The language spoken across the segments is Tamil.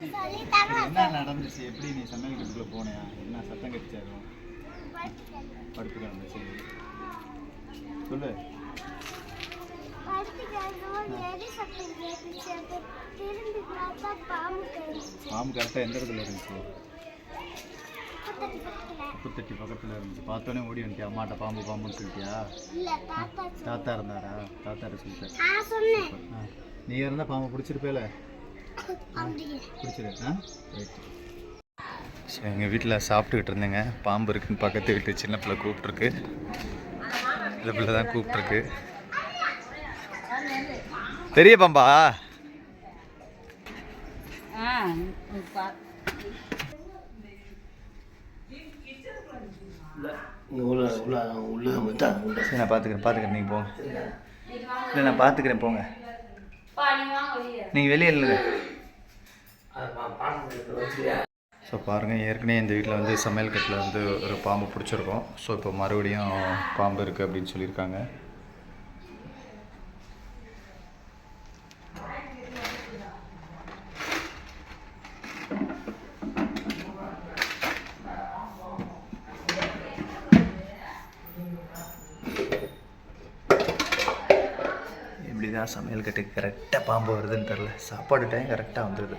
என்ன நடந்துச்சு? எப்படி நீ சமையல் கட்டுக்குள்ள போனியா? என்ன சத்தம் கடிச்சாரும் படுத்து கிடந்துச்சு சொல்லு. பாம்பு கரெக்டாக எந்த இடத்துல இருந்துச்சு? பக்கத்து பக்கத்துல. இருந்துச்சு. பார்த்தோன்னே ஓடி வந்துட்டியா? அம்மாட்ட பாம்பு பாம்புன்னு சொல்லிட்டியா? தாத்தா தாத்தா இருந்தாரா? தாத்தாட்ட சொல்லிட்டேன். நீ இருந்தா பாம்பு பிடிச்சிருப்பேல? அப்படியே பிடிச்சிரு ஆ? ரைட் சரி எங்கள் வீட்டில் சாப்பிட்டுக்கிட்டு இருந்தேங்க. பாம்பு இருக்குன்னு பக்கத்து வீட்டு சின்ன பிள்ளை கூப்பிட்ருக்கு இந்த பிள்ளை தான் கூப்பிட்ருக்கு பெரிய பாம்பா? நான் பார்த்துக்கிறேன் பார்த்துக்கிறேன் நீங்கள் போங்க. இல்லை நான் பார்த்துக்கிறேன் போங்க. நீங்கள் வெளியே இல்லைங்க. ஸோ பாருங்கள் ஏற்கனவே இந்த வீட்டில் வந்து சமையல் கட்டில் வந்து ஒரு பாம்பு பிடிச்சிருக்கோம். ஸோ இப்போ மறுபடியும் பாம்பு இருக்குது அப்படின்னு சொல்லியிருக்காங்க. எப்படி தான் சமையல் கட்டுக்கு கரெக்டாக பாம்பு வருதுன்னு தெரில சாப்பாடு டைம் கரெக்டாக வந்துடுது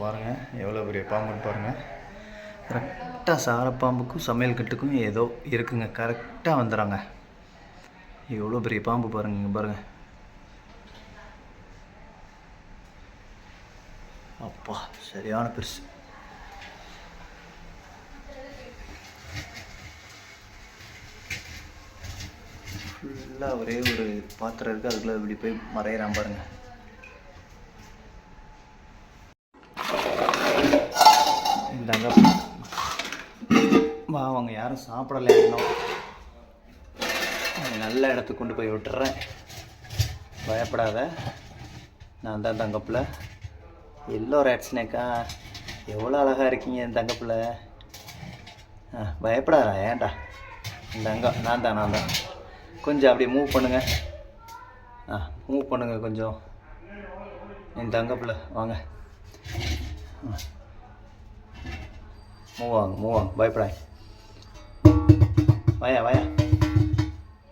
பாருங்கள் எவ்வளோ பெரிய பாம்புன்னு பாருங்கள் கரெக்டாக சாரப்பாம்புக்கும் சமையல் கட்டுக்கும் ஏதோ இருக்குங்க. கரெக்டாக வந்துடுறாங்க எவ்வளோ பெரிய பாம்பு பாருங்க இங்கே பாருங்கள் அப்பா சரியான பெருசு. ஃபுல்லாக ஒரே ஒரு பாத்திரம் இருக்குது அதுக்குள்ளே இப்படி போய் மறையிறான் பாருங்கள் வந்துட்டாங்க வா அவங்க யாரும் சாப்பிடல இன்னும். நல்ல இடத்துக்கு கொண்டு போய் விட்டுறேன். பயப்படாத. நான் தான் தங்கப்பில். எல்லோ ரேட் ஸ்னேக்கா எவ்வளோ அழகாக இருக்கீங்க என் தங்கப்பில். ஆ பயப்படாதா ஏன்டா? இந்த நான் தான் நான் தான். கொஞ்சம் அப்படியே மூவ் பண்ணுங்கள் ஆ மூவ் பண்ணுங்கள் கொஞ்சம். என் தங்கப்பில் வாங்க. ஆ. மூவ் ஆகுங்க மூவ் ஆகுங்க பயப்படாங்க வாயா வாயா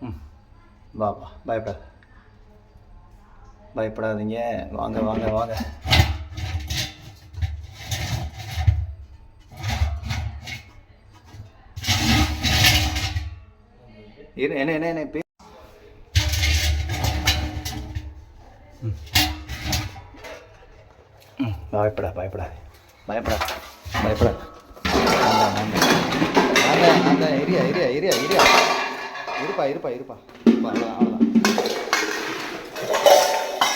ம் வாப்பா பயப்படாத பயப்படாதீங்க வாங்க வாங்க வாங்க இரு என்ன என்ன என்ன பே ம். ம், பயப்படா பயப்படாது பயப்படாத பயப்படாத வேண்டாம் வேண்டாம் வேண்டாம் வேண்டாம் இரியா இரியா இருப்பா இருப்பா இருப்பா. இருப்பா அவ்வளோதான் அவ்வளோதான்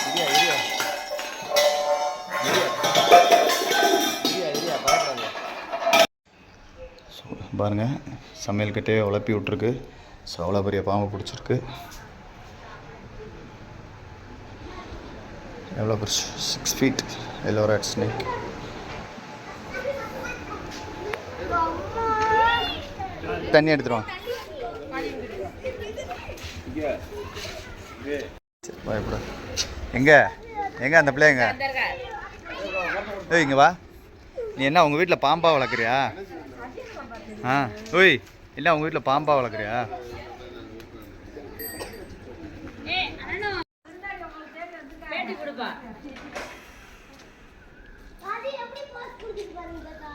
இரியா இரியா இரியா ஸோ பாருங்கள் சமையல் உழப்பி விட்ருக்கு ஸோ அவ்வளோ பெரிய பாம்பு பிடிச்சிருக்கு. எவ்வளோ பிடிச்சி சிக்ஸ் ஃபீட் எல்லோரா ஸ்னேக் தண்ணி எடுத்துருவாங்க பயப்பட எங்க? எங்க அந்த பிள்ளைங்க ஏய் இங்கே வா. நீ என்ன உங்கள் வீட்டில் பாம்பா வளர்க்குறியா? ஆ ஓய் இல்லை உங்கள் வீட்டில் பாம்பா வளர்க்குறியா? அது எப்படி போஸ் கொடுக்குது பாருங்க தாத்தா?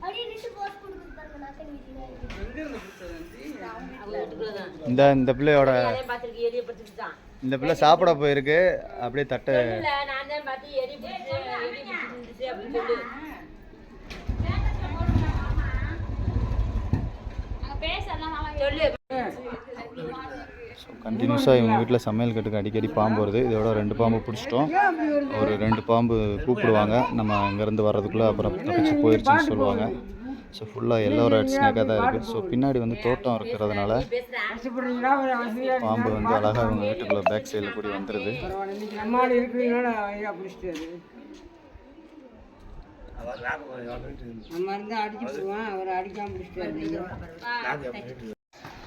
அப்படியே நின்று போஸ்ட் கொடுக்குது இந்த இந்த பிள்ளையோட இந்த பிள்ளை சாப்பிட போயிருக்கு. அப்படியே தட்டை கண்டினியூஸாக இவங்க வீட்டில் சமையல் கட்டுக்கு அடிக்கடி பாம்பு வருது. இதோட ரெண்டு பாம்பு பிடிச்சிட்டோம். ஒரு ரெண்டு பாம்பு கூப்பிடுவாங்க. நம்ம இங்கேருந்து வர்றதுக்குள்ளே அப்புறம் போயிடுச்சுன்னு சொல்லுவாங்க. ஸோ ஃபுல்லாக எல்லோ ரெட் ஸ்னேக்காக தான் இருக்குது ஸோ பின்னாடி வந்து தோட்டம் இருக்கிறதுனால பாம்பு வந்து அழகாக இவங்க வீட்டுக்குள்ளே பேக் சைடில் கூடி வந்துடுது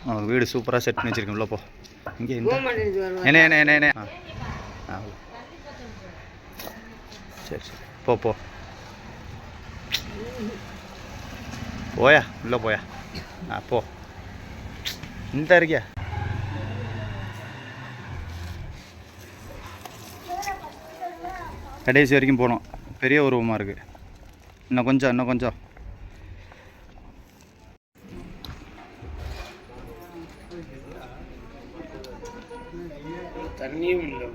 அவங்க வீடு சூப்பராக செட் பண்ணி வச்சிருக்கேன். உள்ள போ. இங்கே என்ன என்ன என்ன என்ன? ஆ. ஆ. சரி சரி. போ போ. போயா உள்ளே போயா. ஆ போ. இந்த இருக்கியா கடைசி வரைக்கும் போகணும் பெரிய உருவமாக இருக்குது இன்னும் கொஞ்சம் இன்னும் கொஞ்சம். தண்ணியும் இல்லை.